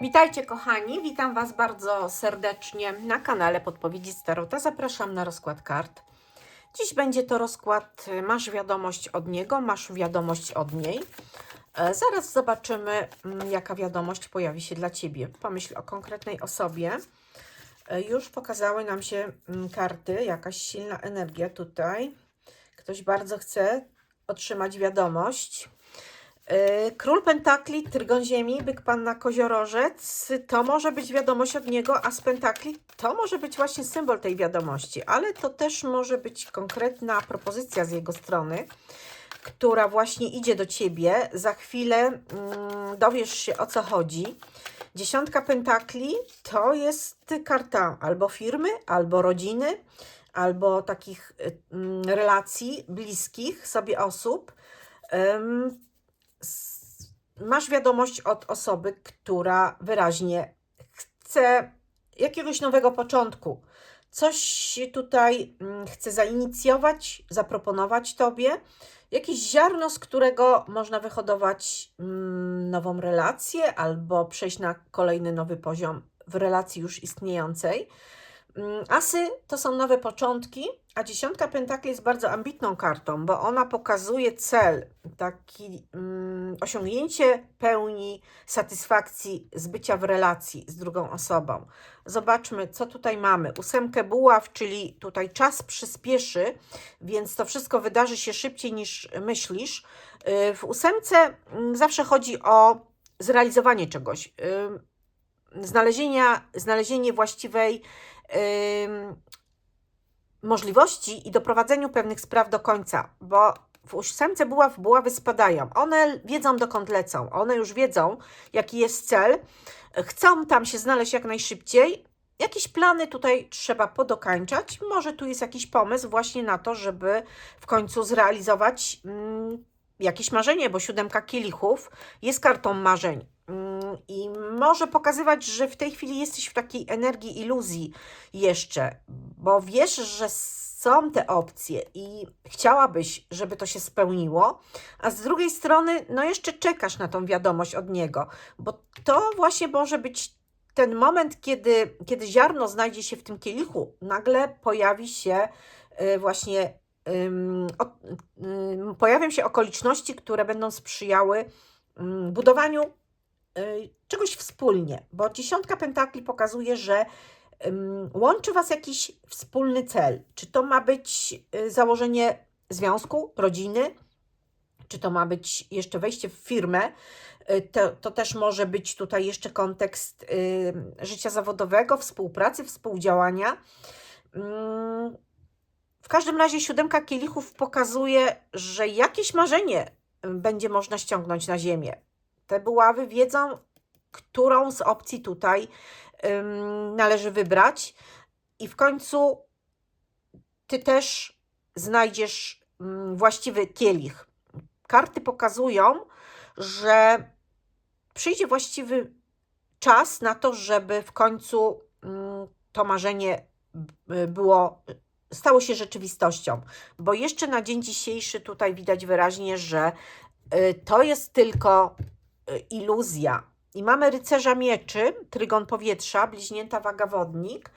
Witajcie kochani, witam Was bardzo serdecznie na kanale Podpowiedzi Starota. Zapraszam na rozkład kart. Dziś będzie to rozkład y, Masz wiadomość od niego, masz wiadomość od niej. E, Zaraz zobaczymy, mm, jaka wiadomość pojawi się dla Ciebie. Pomyśl o konkretnej osobie. E, Już pokazały nam się mm, karty, jakaś silna energia tutaj. Ktoś bardzo chce otrzymać wiadomość. Yy, Król Pentakli, Trygon Ziemi, Byk Panna Koziorożec, to może być wiadomość od niego, a z Pentakli to może być właśnie symbol tej wiadomości, ale to też może być konkretna propozycja z jego strony, która właśnie idzie do Ciebie. Za chwilę mm, dowiesz się o co chodzi. Dziesiątka Pentakli to jest karta albo firmy, albo rodziny, albo takich mm, relacji bliskich sobie osób. Ym, masz wiadomość od osoby, która wyraźnie chce jakiegoś nowego początku. Coś tutaj mm, chce zainicjować, zaproponować tobie. Jakieś ziarno, z którego można wyhodować mm, nową relację albo przejść na kolejny nowy poziom w relacji już istniejącej. Mm, Asy to są nowe początki, a dziesiątka pentakli jest bardzo ambitną kartą, bo ona pokazuje cel, taki mm, osiągnięcie pełni satysfakcji z bycia w relacji z drugą osobą. Zobaczmy, co tutaj mamy. Ósemkę buław, czyli tutaj czas przyspieszy, więc to wszystko wydarzy się szybciej niż myślisz. Yy, W ósemce mm, zawsze chodzi o zrealizowanie czegoś, yy, znalezienia, znalezienie właściwej możliwości i doprowadzeniu pewnych spraw do końca, bo w ósemce buław buławy spadają. One wiedzą dokąd lecą, one już wiedzą jaki jest cel, chcą tam się znaleźć jak najszybciej. Jakieś plany tutaj trzeba podokańczać. Może tu jest jakiś pomysł właśnie na to, żeby w końcu zrealizować mm, jakieś marzenie, bo siódemka kielichów jest kartą marzeń. Mm, I może pokazywać, że w tej chwili jesteś w takiej energii iluzji jeszcze, bo wiesz, że są te opcje i chciałabyś, żeby to się spełniło, a z drugiej strony, no jeszcze czekasz na tą wiadomość od niego, bo to właśnie może być ten moment, kiedy, kiedy ziarno znajdzie się w tym kielichu, nagle pojawi się y, właśnie pojawią się okoliczności, które będą sprzyjały budowaniu czegoś wspólnie, bo dziesiątka pentakli pokazuje, że łączy Was jakiś wspólny cel. Czy to ma być y, założenie związku, rodziny, czy to ma być jeszcze wejście w firmę, y, to, to też może być tutaj jeszcze kontekst y, życia zawodowego, współpracy, współdziałania. Mm, w każdym razie siódemka kielichów pokazuje, że jakieś marzenie y, będzie można ściągnąć na ziemię. Te buławy wiedzą, którą z opcji tutaj ym, należy wybrać, i w końcu ty też znajdziesz mm, właściwy kielich. Karty pokazują, że przyjdzie właściwy czas na to, żeby w końcu mm, to marzenie b- było, stało się rzeczywistością. Bo jeszcze na dzień dzisiejszy tutaj widać wyraźnie, że y, to jest tylko y, iluzja. I mamy rycerza mieczy, trygon powietrza, bliźnięta waga wodnik,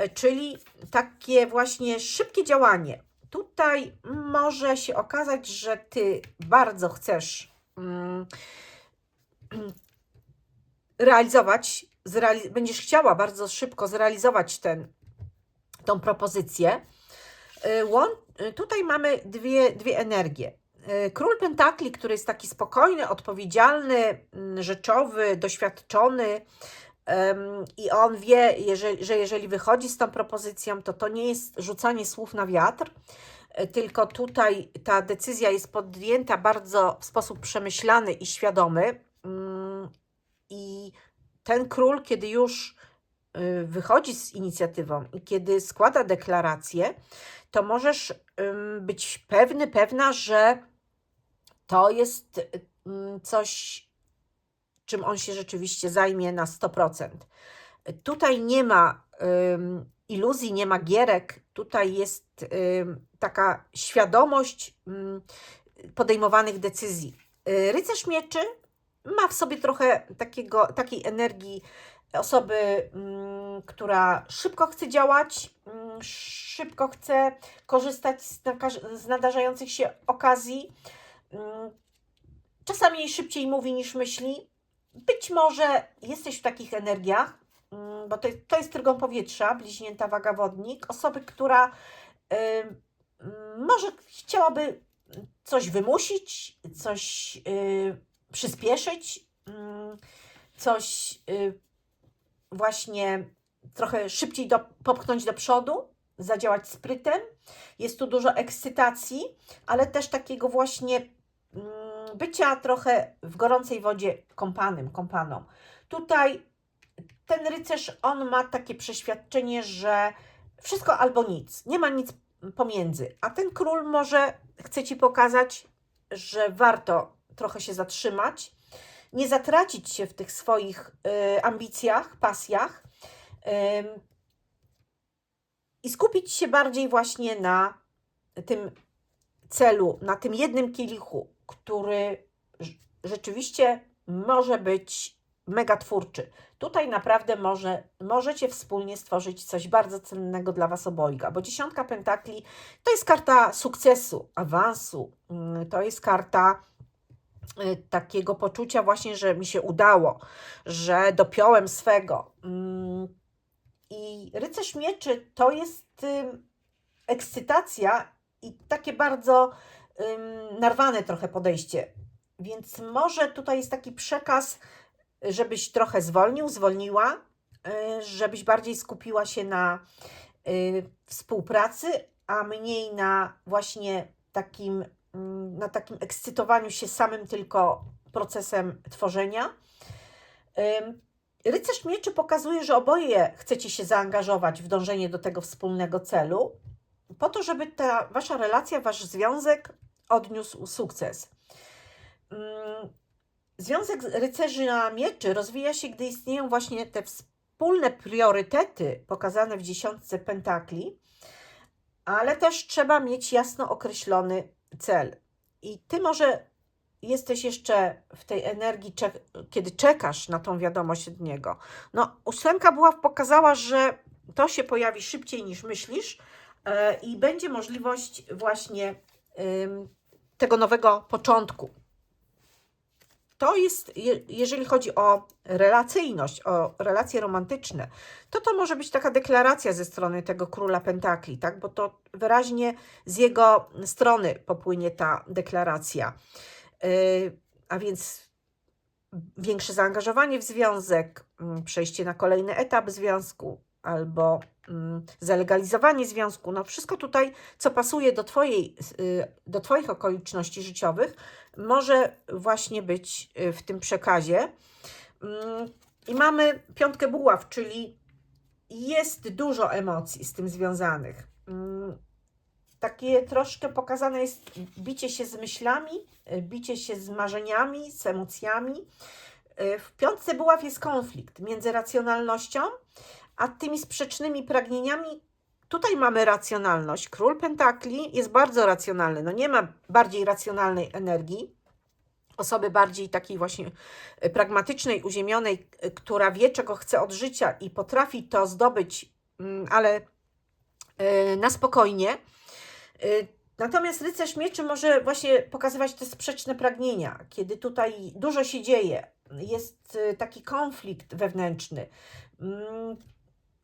y, czyli takie właśnie szybkie działanie. Tutaj może się okazać, że ty bardzo chcesz mm, realizować, będziesz chciała bardzo szybko zrealizować ten, tą propozycję. Y, łą- y, Tutaj mamy dwie, dwie energie. Y, Król Pentakli, który jest taki spokojny, odpowiedzialny, mm, rzeczowy, doświadczony, i on wie, że jeżeli wychodzi z tą propozycją, to to nie jest rzucanie słów na wiatr, y, tylko tutaj ta decyzja jest podjęta bardzo w sposób przemyślany i świadomy. Mm, I ten król, kiedy już y, wychodzi z inicjatywą i kiedy składa deklarację, to możesz być pewny, pewna, że to jest ym, coś, czym on się rzeczywiście zajmie na 100%. Tutaj nie ma iluzji, nie ma gierek, tutaj jest taka świadomość ym, podejmowanych decyzji. Y, Rycerz mieczy ma w sobie trochę takiego, takiej energii osoby, mm, która szybko chce działać, mm, szybko chce korzystać z nadarzających się okazji. Mm, Czasami szybciej mówi niż myśli. Być może jesteś w takich energiach, mm, bo to, to jest powietrza, bliźnięta waga wodnik, osoby, która mm, może chciałaby coś wymusić, coś y, przyspieszyć, coś y, właśnie trochę szybciej do, popchnąć do przodu, zadziałać sprytem. Jest tu dużo ekscytacji, ale też takiego właśnie bycia trochę w gorącej wodzie kąpanym, kąpaną. Tutaj ten rycerz, on ma takie przeświadczenie, że wszystko albo nic, nie ma nic pomiędzy. A ten król może chce Ci pokazać, że warto trochę się zatrzymać, nie zatracić się w tych swoich y, ambicjach, pasjach ym, i skupić się bardziej właśnie na tym celu, na tym jednym kielichu, który rz- rzeczywiście może być mega twórczy. Tutaj naprawdę może, możecie wspólnie stworzyć coś bardzo cennego dla Was obojga, bo dziesiątka pentakli to jest karta sukcesu, awansu, mm, to jest karta y, takiego poczucia właśnie, że mi się udało, że dopiąłem swego. Mm, I rycerz mieczy to jest ym, ekscytacja i takie bardzo narwane trochę podejście. Więc może tutaj jest taki przekaz, żebyś trochę zwolnił, zwolniła, y, żebyś bardziej skupiła się na y, współpracy, a mniej na właśnie takim, na takim ekscytowaniu się samym tylko procesem tworzenia. Rycerz mieczy pokazuje, że oboje chcecie się zaangażować w dążenie do tego wspólnego celu, po to, żeby ta wasza relacja, wasz związek odniósł sukces. Mm, Związek rycerzy na mieczy rozwija się, gdy istnieją właśnie te wspólne priorytety pokazane w dziesiątce pentakli, ale też trzeba mieć jasno określony cel. I ty może jesteś jeszcze w tej energii, kiedy czekasz na tą wiadomość od niego. No, ósemka była pokazała, że to się pojawi szybciej niż myślisz e, i będzie możliwość właśnie tego nowego początku. To jest, je- jeżeli chodzi o relacyjność, o relacje romantyczne, to to może być taka deklaracja ze strony tego króla pentakli, tak? Bo to wyraźnie z jego strony popłynie ta deklaracja. Yy, a więc większe zaangażowanie w związek, mm, przejście na kolejny etap związku albo mm, zalegalizowanie związku. No wszystko tutaj, co pasuje do, twojej, y, do Twoich okoliczności życiowych, może właśnie być y, w tym przekazie. Mm, I mamy piątkę buław, czyli jest dużo emocji z tym związanych. Mm, Takie troszkę pokazane jest bicie się z myślami, y, bicie się z marzeniami, z emocjami. W piątce buław jest konflikt między racjonalnością, a tymi sprzecznymi pragnieniami. Tutaj mamy racjonalność. Król Pentakli jest bardzo racjonalny. No nie ma bardziej racjonalnej energii. Osoby bardziej takiej właśnie y, pragmatycznej, uziemionej, y, która wie, czego chce od życia i potrafi to zdobyć, mm, ale y, na spokojnie. Natomiast rycerz mieczy może właśnie pokazywać te sprzeczne pragnienia, kiedy tutaj dużo się dzieje, jest taki konflikt wewnętrzny.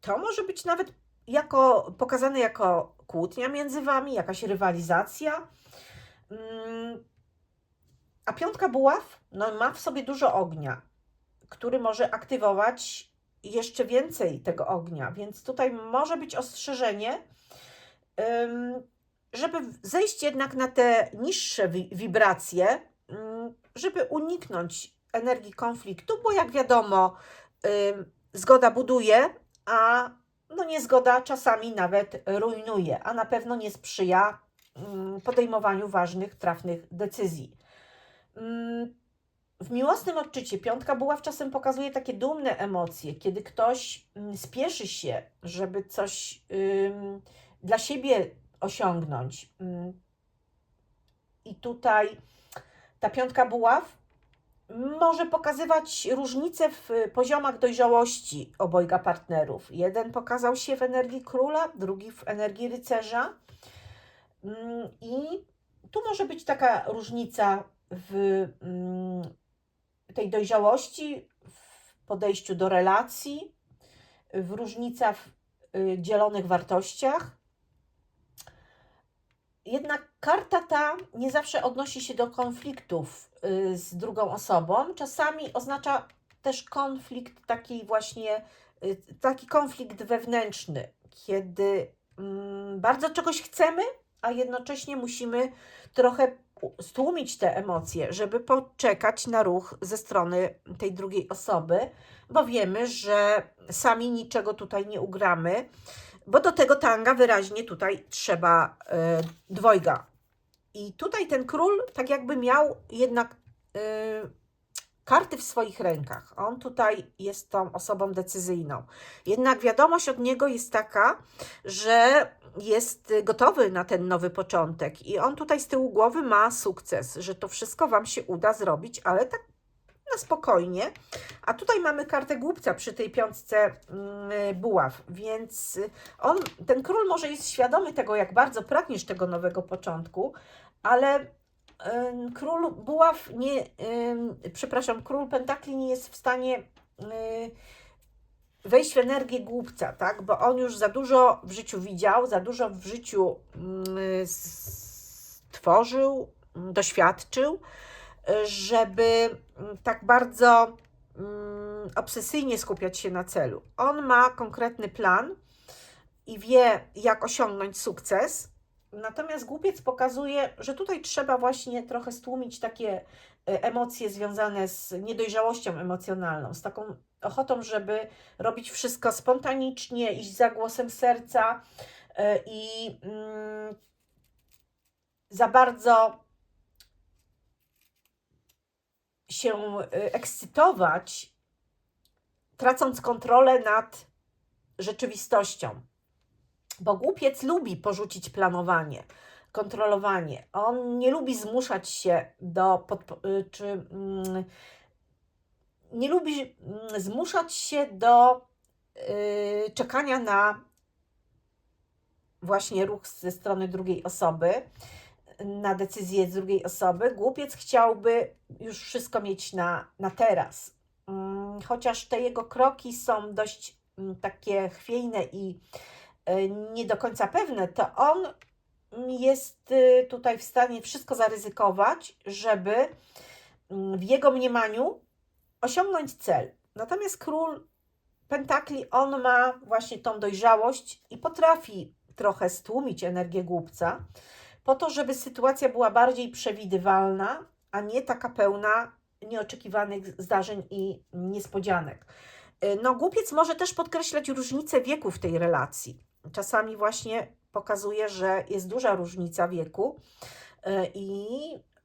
To może być nawet jako, pokazane jako kłótnia między wami, jakaś rywalizacja. Mm, A piątka buław no, ma w sobie dużo ognia, który może aktywować jeszcze więcej tego ognia, więc tutaj może być ostrzeżenie, żeby zejść jednak na te niższe wi- wibracje, żeby uniknąć energii konfliktu, bo jak wiadomo, zgoda buduje, a no niezgoda czasami nawet rujnuje, a na pewno nie sprzyja ym, podejmowaniu ważnych, trafnych decyzji. Ym, W miłosnym odczycie piątka buław czasem pokazuje takie dumne emocje, kiedy ktoś ym, spieszy się, żeby coś dla siebie osiągnąć. I tutaj ta piątka buław może pokazywać różnice w poziomach dojrzałości obojga partnerów. Jeden pokazał się w energii króla, drugi w energii rycerza. Mm, I tu może być taka różnica w mm, tej dojrzałości, w podejściu do relacji, w różnicach w y, dzielonych wartościach. Jednak karta ta nie zawsze odnosi się do konfliktów y, z drugą osobą. Czasami oznacza też konflikt taki właśnie, y, taki konflikt wewnętrzny, kiedy mm, bardzo czegoś chcemy, a jednocześnie musimy trochę stłumić te emocje, żeby poczekać na ruch ze strony tej drugiej osoby, bo wiemy, że sami niczego tutaj nie ugramy, bo do tego tanga wyraźnie tutaj trzeba e, dwojga. I tutaj ten król tak jakby miał jednak e, karty w swoich rękach. On tutaj jest tą osobą decyzyjną. Jednak wiadomość od niego jest taka, że jest gotowy na ten nowy początek i on tutaj z tyłu głowy ma sukces, że to wszystko Wam się uda zrobić, ale tak na spokojnie. A tutaj mamy kartę głupca przy tej piątce mm, buław, więc on, ten król może jest świadomy tego, jak bardzo pragniesz tego nowego początku, ale król buław nie, przepraszam, król pentakli nie jest w stanie wejść w energię głupca, tak? Bo on już za dużo w życiu widział, za dużo w życiu mm, stworzył, mm, doświadczył, żeby mm, tak bardzo obsesyjnie skupiać się na celu. On ma konkretny plan i wie, jak osiągnąć sukces. Natomiast głupiec pokazuje, że tutaj trzeba właśnie trochę stłumić takie y, emocje związane z niedojrzałością emocjonalną, z taką ochotą, żeby robić wszystko spontanicznie, iść za głosem serca y, i mm, za bardzo się y, ekscytować, tracąc kontrolę nad rzeczywistością. Bo głupiec lubi porzucić planowanie, kontrolowanie. On nie lubi zmuszać się do y, czy mm, nie lubi mm, zmuszać się do y, czekania na właśnie ruch ze strony drugiej osoby, na decyzję z drugiej osoby. Głupiec chciałby już wszystko mieć na, na teraz. Mm, Chociaż te jego kroki są dość takie chwiejne i nie do końca pewne, to on jest y, tutaj w stanie wszystko zaryzykować, żeby mm, w jego mniemaniu osiągnąć cel. Natomiast król pentakli, on ma właśnie tą dojrzałość i potrafi trochę stłumić energię głupca, po to, żeby sytuacja była bardziej przewidywalna, a nie taka pełna nieoczekiwanych zdarzeń i niespodzianek. Y, No, głupiec może też podkreślać różnicę wieku w tej relacji. Czasami właśnie pokazuje, że jest duża różnica wieku y, i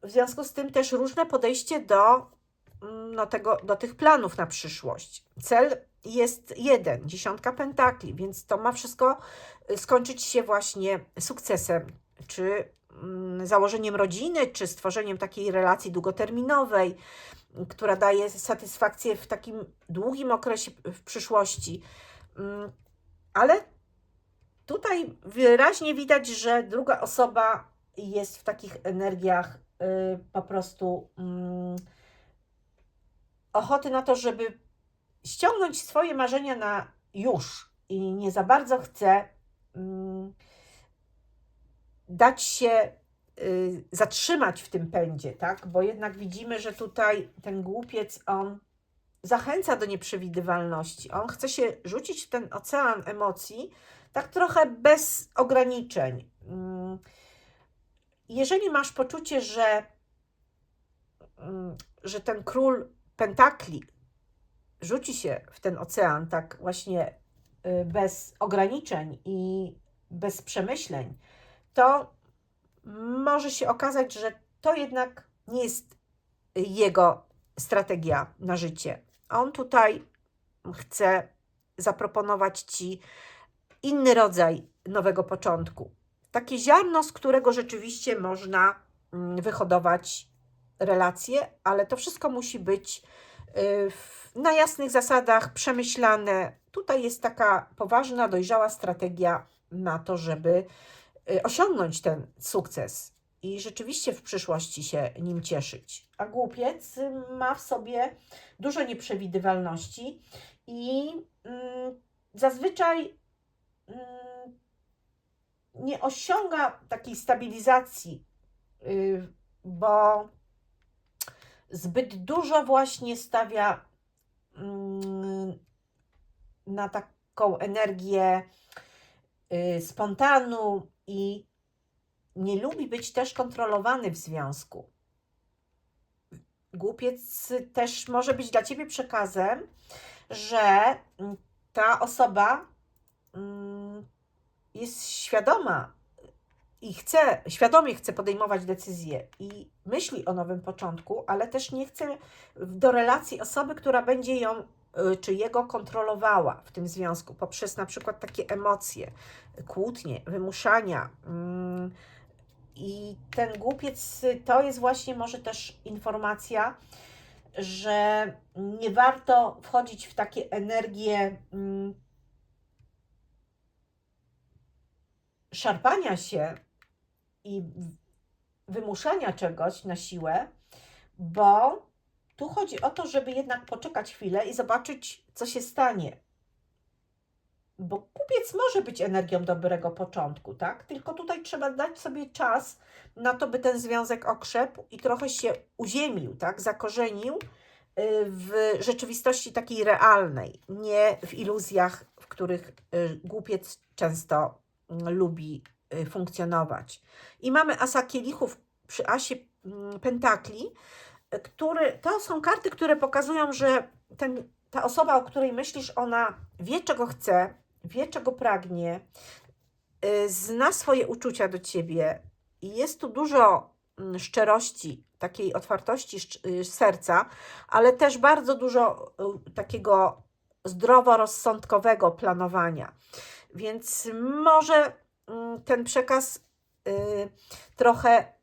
w związku z tym też różne podejście do, mm, no, tego, do tych planów na przyszłość. Cel jest jeden, dziesiątka pentakli, więc to ma wszystko y, skończyć się właśnie sukcesem, czy mm, założeniem rodziny, czy stworzeniem takiej relacji długoterminowej, która daje satysfakcję w takim długim okresie w przyszłości. Mm, Ale tutaj wyraźnie widać, że druga osoba jest w takich energiach y, po prostu mm, ochoty na to, żeby ściągnąć swoje marzenia na już i nie za bardzo chce mm, dać się y, zatrzymać w tym pędzie, tak? Bo jednak widzimy, że tutaj ten głupiec, on zachęca do nieprzewidywalności. On chce się rzucić w ten ocean emocji, tak trochę bez ograniczeń. Mm, Jeżeli masz poczucie, że, mm, że ten król pentakli rzuci się w ten ocean tak właśnie y, bez ograniczeń i bez przemyśleń, to może się okazać, że to jednak nie jest jego strategia na życie. On tutaj chce zaproponować ci inny rodzaj nowego początku. Takie ziarno, z którego rzeczywiście można mm, wyhodować relacje, ale to wszystko musi być y, na jasnych zasadach, przemyślane. Tutaj jest taka poważna, dojrzała strategia na to, żeby y, osiągnąć ten sukces i rzeczywiście w przyszłości się nim cieszyć. A głupiec y, ma w sobie dużo nieprzewidywalności i mm, zazwyczaj mm, nie osiąga takiej stabilizacji, y, bo zbyt dużo właśnie stawia mm, na taką energię y, spontanu i nie lubi być też kontrolowany w związku. Głupiec też może być dla ciebie przekazem, że mm, ta osoba mm, jest świadoma i chce, świadomie chce podejmować decyzje i myśli o nowym początku, ale też nie chce do relacji osoby, która będzie ją y, czy jego kontrolowała w tym związku poprzez na przykład takie emocje, kłótnie, wymuszania. mm, I ten głupiec to jest właśnie może też informacja, że nie warto wchodzić w takie energie mm, szarpania się i wymuszania czegoś na siłę, bo tu chodzi o to, żeby jednak poczekać chwilę i zobaczyć, co się stanie. Bo kupiec może być energią dobrego początku, tak? Tylko tutaj trzeba dać sobie czas na to, by ten związek okrzepł i trochę się uziemił, tak? Zakorzenił y, w rzeczywistości takiej realnej, nie w iluzjach, w których y, głupiec często mm, lubi y, funkcjonować. I mamy asa kielichów przy asie mm, pentakli, który, to są karty, które pokazują, że ten, ta osoba, o której myślisz, ona wie, czego chce, wie, czego pragnie, y, zna swoje uczucia do ciebie i jest tu dużo mm, szczerości, takiej otwartości y, serca, ale też bardzo dużo y, takiego zdroworozsądkowego planowania. Więc może mm, ten przekaz trochę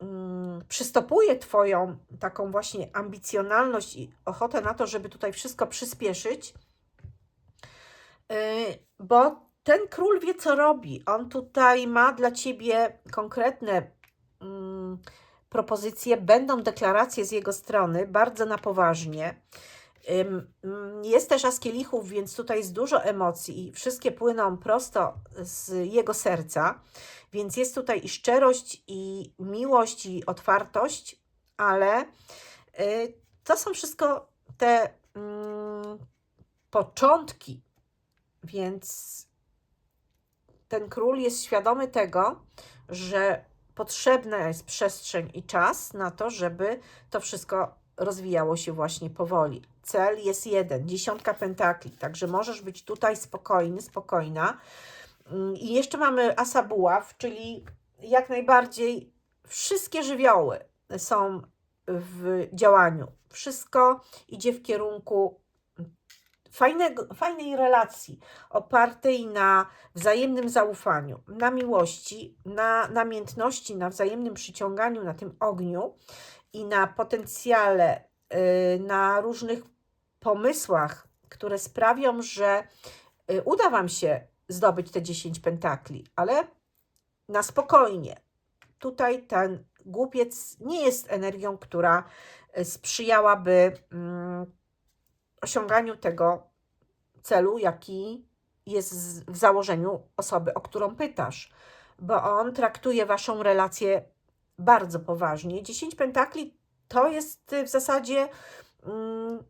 mm, przystopuje Twoją taką właśnie ambicjonalność i ochotę na to, żeby tutaj wszystko przyspieszyć, bo ten król wie, co robi. On tutaj ma dla Ciebie konkretne mm, propozycje, będą deklaracje z jego strony, bardzo na poważnie. Mm, Jest też as kielichów, więc tutaj jest dużo emocji i wszystkie płyną prosto z jego serca, więc jest tutaj i szczerość, i miłość, i otwartość, ale y, to są wszystko te mm, początki, więc ten król jest świadomy tego, że potrzebna jest przestrzeń i czas na to, żeby to wszystko rozwijało się właśnie powoli. Cel jest jeden, dziesiątka pentakli, także możesz być tutaj spokojny, spokojna. Mm, I jeszcze mamy asa buław, czyli jak najbardziej wszystkie żywioły są w działaniu. Wszystko idzie w kierunku fajnego, fajnej relacji, opartej na wzajemnym zaufaniu, na miłości, na namiętności, na wzajemnym przyciąganiu, na tym ogniu i na potencjale, y, na różnych pomysłach, które sprawią, że y, uda Wam się zdobyć te 10 pentakli, ale na spokojnie. Tutaj ten głupiec nie jest energią, która y, sprzyjałaby mm, osiąganiu tego celu, jaki jest w założeniu osoby, o którą pytasz, bo on traktuje Waszą relację bardzo poważnie. 10 pentakli to jest y, w zasadzie mm,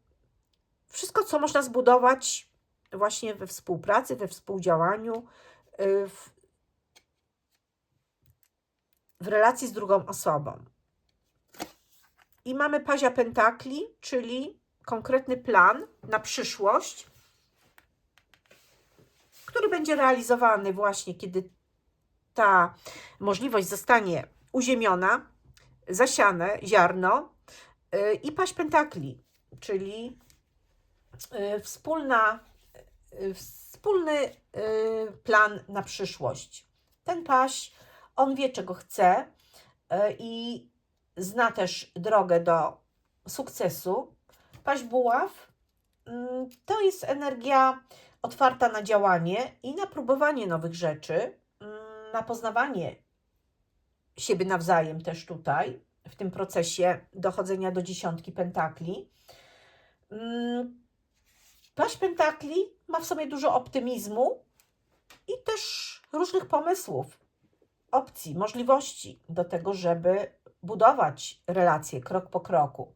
wszystko, co można zbudować właśnie we współpracy, we współdziałaniu, y, w, w relacji z drugą osobą. I mamy pazia pentakli, czyli konkretny plan na przyszłość, który będzie realizowany właśnie, kiedy ta możliwość zostanie uziemiona, zasiane ziarno y, i paść pentakli, czyli y, wspólna, y, wspólny plan na przyszłość. Ten paś, on wie, czego chce i zna też drogę do sukcesu. Paść buław mm, to jest energia otwarta na działanie i na próbowanie nowych rzeczy, mm, na poznawanie siebie nawzajem też tutaj, w tym procesie dochodzenia do dziesiątki pentakli. Mm, Paść pentakli ma w sobie dużo optymizmu i też różnych pomysłów, opcji, możliwości do tego, żeby budować relacje krok po kroku.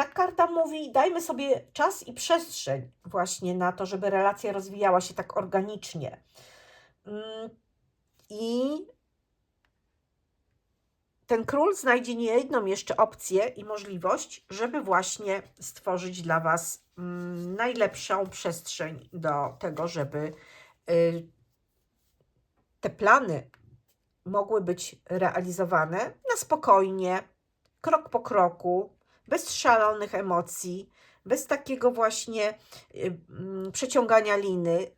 Ta karta mówi, dajmy sobie czas i przestrzeń właśnie na to, żeby relacja rozwijała się tak organicznie. Mm, I ten król znajdzie niejedną jeszcze opcję i możliwość, żeby właśnie stworzyć dla Was mm, najlepszą przestrzeń do tego, żeby y, te plany mogły być realizowane na spokojnie, krok po kroku, bez szalonych emocji, bez takiego właśnie y, mm, przeciągania liny.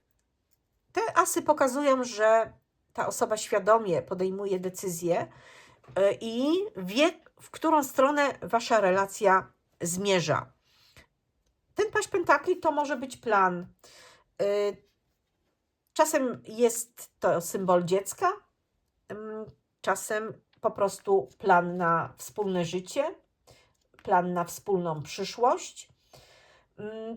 Te asy pokazują, że ta osoba świadomie podejmuje decyzje y, i wie, w którą stronę wasza relacja zmierza. Ten paść pentakli to może być plan. Y, Czasem jest to symbol dziecka, ym, czasem po prostu plan na wspólne życie, plan na wspólną przyszłość. Ym,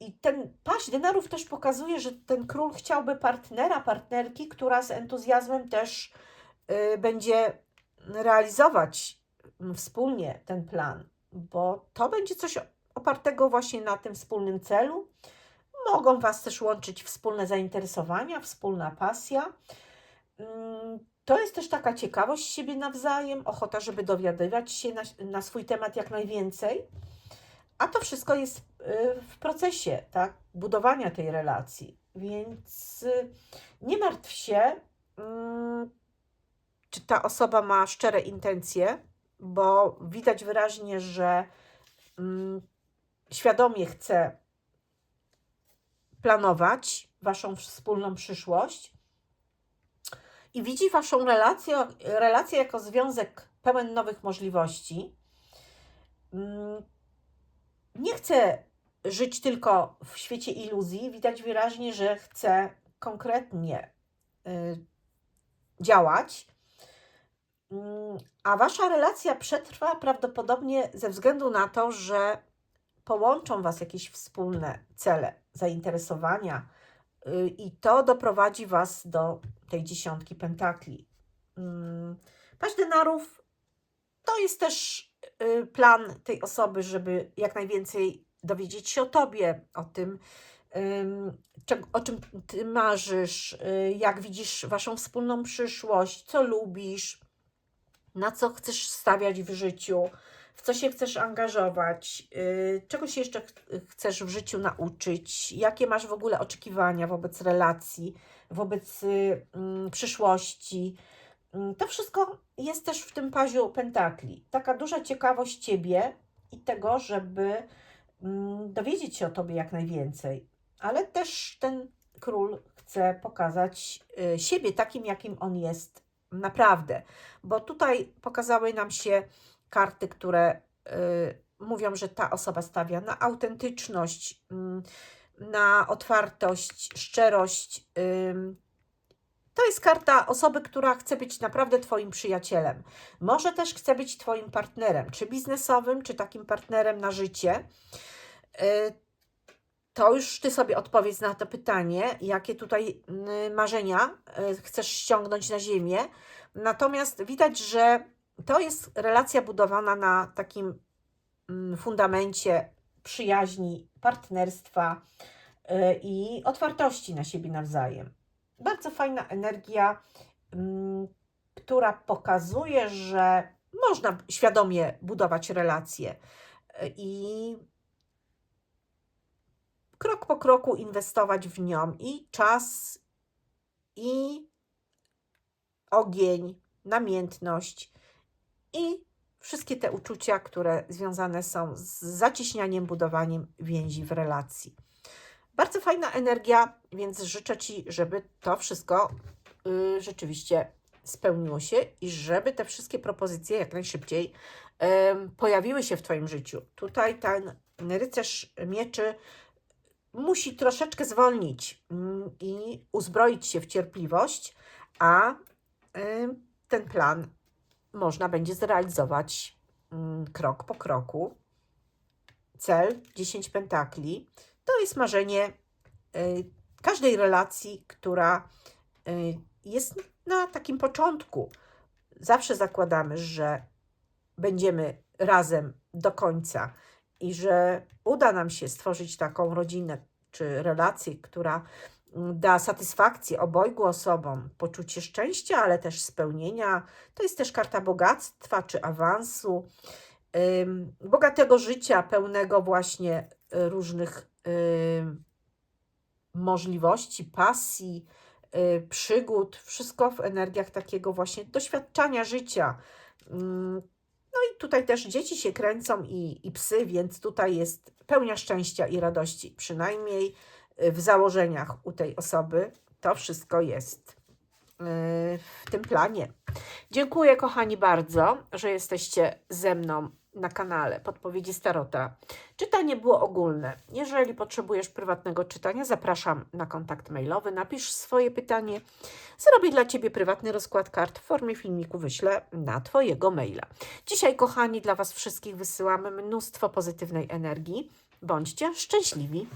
I ten paść denarów też pokazuje, że ten król chciałby partnera, partnerki, która z entuzjazmem też y, będzie realizować mm, wspólnie ten plan, bo to będzie coś opartego właśnie na tym wspólnym celu. Mogą Was też łączyć wspólne zainteresowania, wspólna pasja. To jest też taka ciekawość siebie nawzajem, ochota, żeby dowiadywać się na, na swój temat jak najwięcej. A to wszystko jest y, w procesie tak, budowania tej relacji. Więc y, nie martw się, mm, czy ta osoba ma szczere intencje, bo widać wyraźnie, że mm, świadomie chce planować Waszą wspólną przyszłość i widzi Waszą relację, relację jako związek pełen nowych możliwości. Mm, Nie chce żyć tylko w świecie iluzji. Widać wyraźnie, że chce konkretnie y, działać. Mm, A Wasza relacja przetrwa prawdopodobnie ze względu na to, że połączą Was jakieś wspólne cele, zainteresowania, i to doprowadzi Was do tej dziesiątki pentakli. Mm, Paść denarów to jest też y, plan tej osoby, żeby jak najwięcej dowiedzieć się o Tobie, o tym, o czym Ty marzysz, y, jak widzisz Waszą wspólną przyszłość, co lubisz, na co chcesz stawiać w życiu, w co się chcesz angażować, yy, czego się jeszcze ch- chcesz w życiu nauczyć, jakie masz w ogóle oczekiwania wobec relacji, wobec y, mm, przyszłości. Mm, To wszystko jest też w tym paziu pentakli. Taka duża ciekawość Ciebie i tego, żeby mm, dowiedzieć się o Tobie jak najwięcej. Ale też ten król chce pokazać y, siebie takim, jakim on jest naprawdę. Bo tutaj pokazały nam się karty, które y, mówią, że ta osoba stawia na autentyczność, mm, na otwartość, szczerość. To jest karta osoby, która chce być naprawdę Twoim przyjacielem. Może też chce być Twoim partnerem, czy biznesowym, czy takim partnerem na życie. Y, To już Ty sobie odpowiedz na to pytanie, jakie tutaj y, marzenia chcesz ściągnąć na ziemię. Natomiast widać, że to jest relacja budowana na takim mm, fundamencie przyjaźni, partnerstwa y, i otwartości na siebie nawzajem. Bardzo fajna energia, mm, która pokazuje, że można świadomie budować relacje y, i krok po kroku inwestować w nią i czas, i ogień, namiętność i wszystkie te uczucia, które związane są z zacieśnianiem, budowaniem więzi w relacji. Bardzo fajna energia, więc życzę Ci, żeby to wszystko y, rzeczywiście spełniło się i żeby te wszystkie propozycje jak najszybciej em, pojawiły się w Twoim życiu. Tutaj ten rycerz mieczy musi troszeczkę zwolnić mm, i uzbroić się w cierpliwość, a em, ten plan można będzie zrealizować mm, krok po kroku. Cel 10 pentakli to jest marzenie y, każdej relacji, która y, jest na takim początku. Zawsze zakładamy, że będziemy razem do końca i że uda nam się stworzyć taką rodzinę czy relację, która da satysfakcję obojgu osobom, poczucie szczęścia, ale też spełnienia. To jest też karta bogactwa czy awansu, bogatego życia, pełnego właśnie y, różnych ym, możliwości, pasji, y, przygód, wszystko w energiach takiego właśnie doświadczania życia. Mm, No i tutaj też dzieci się kręcą i, i psy, więc tutaj jest pełnia szczęścia i radości, przynajmniej y, w założeniach u tej osoby. To wszystko jest y, w tym planie. Dziękuję, kochani, bardzo, że jesteście ze mną na kanale Podpowiedzi Starota. Czytanie było ogólne. Jeżeli potrzebujesz prywatnego czytania, zapraszam na kontakt mailowy. Napisz swoje pytanie. Zrobię dla Ciebie prywatny rozkład kart w formie filmiku. Wyślę na Twojego maila. Dzisiaj, kochani, dla Was wszystkich wysyłamy mnóstwo pozytywnej energii. Bądźcie szczęśliwi.